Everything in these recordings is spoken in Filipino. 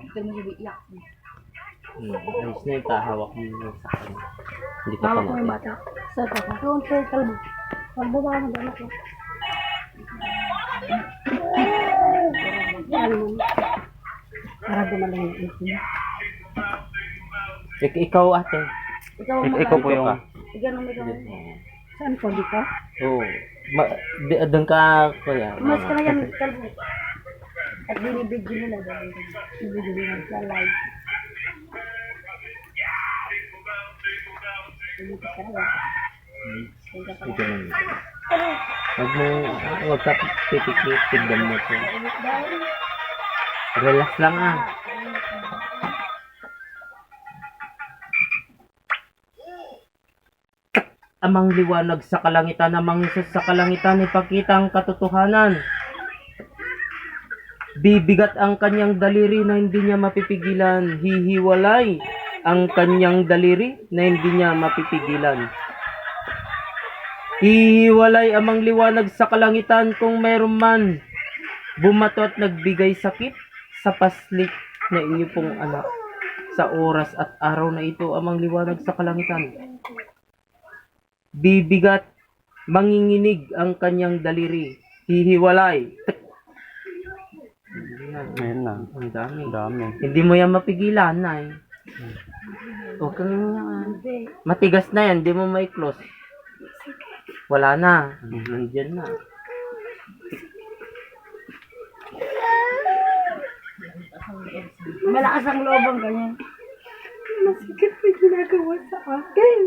Ito mo yung iyak. Hmm. Ayos na yung tahawak mo yung sa akin. Hindi ka pa Hawak mo yung mati. bata. Sa bata. Doon kay kalbo. Kalbo ba ang anak ko? Mo. Para gumaling yung ipin. Ik- ikaw ate. Ikaw ang Ik- ikaw po yung... Ikaw ang ikaw. Saan po dito? Oo. Ma, di, doon ka, kuya. Mas ka na yan, kalbo. At binibigyan nila dahil binibigyan nila sa live. Dito ka na. Ito lang. Huwag mo, huwag ka pipikit, tignan mo ko. Relax lang ah. Amang liwanag sa kalangitan, amang Isus sa kalangitan, ipakita ang katotohanan. Bibigat ang kanyang daliri na hindi niya mapipigilan. Hihiwalay ang kanyang daliri na hindi niya mapipigilan. Hihiwalay amang liwanag sa kalangitan kung mayroon man bumato at nagbigay sakit sa paslik na inyo pong anak. Sa oras at araw na ito amang liwanag sa kalangitan. Bibigat, manginginig ang kanyang daliri. Hihiwalay. Ayan, Ayun na. ang dami. Ang dami. Hindi mo yan mapigilan, Nay. Huwag kang Matigas na yan, hindi mo may close. Wala na. Nandiyan na. Malakas ang loob ang ganyan. Masikip may ginagawa sa akin.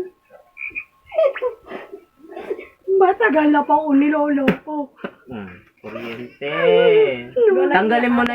Matagal na pa ako niloloko. Hmm. Kuryente. Tanggalin mo na